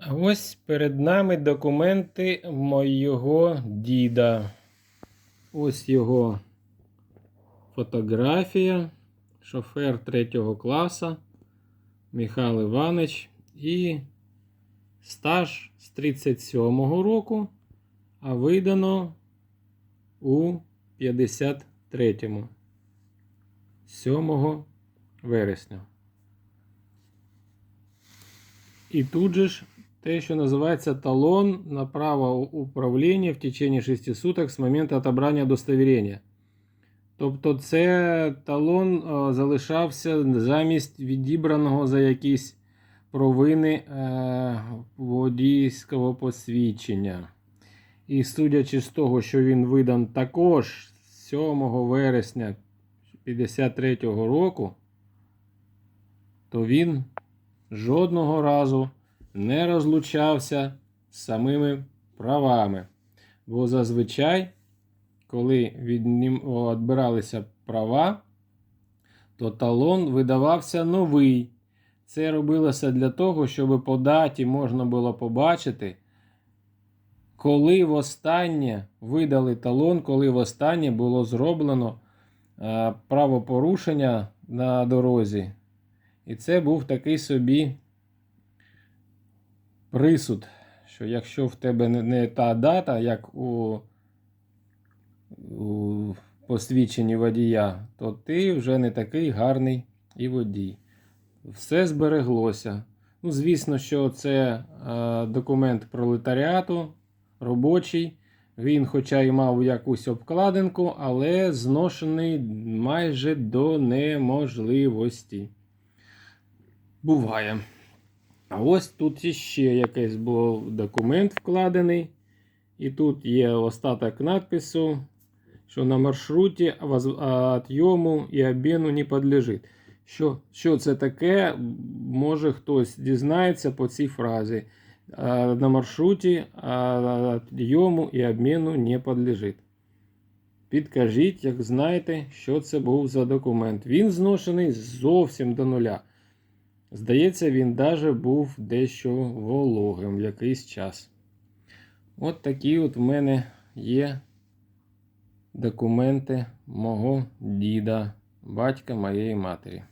Ось перед нами документи моєго діда. Ось його фотографія. Шофер третього класу Михайло Іванович. І стаж з 37-го року, а видано у 53-му. 7 вересня. І тут же ж те, що називається талон на право управління в течение 6 суток з моменту отобрання удостоверення. Тобто це талон е, залишався замість відібраного за якісь провини е, водійського посвідчення. І судячи з того, що він видан також 7 вересня 53-го року, то він жодного разу не розлучався з самими правами. Бо зазвичай, коли відбиралися права, то талон видавався новий. Це робилося для того, щоб по даті можна було побачити, коли востаннє видали талон, коли востаннє було зроблено е, правопорушення на дорозі. І це був такий собі присуд, що якщо в тебе не, та дата, як у, у посвідченні водія, то ти вже не такий гарний і водій. Все збереглося. Ну, звісно, що це е, документ пролетаріату, робочий. Він, хоча й мав якусь обкладинку, але зношений майже до неможливості. Буває. А ось тут іще якийсь був документ вкладений. І тут є остаток надпису, що на маршруті отйому і обміну не підлежить. Що, що це таке? Може хтось дізнається по цій фразі. На маршруті отйому і обміну не підлежить. Підкажіть, як знаєте, що це був за документ. Він зношений зовсім до нуля. Здається, він даже був дещо вологим в якийсь час. От такі от в мене є документи мого діда, батька моєї матері.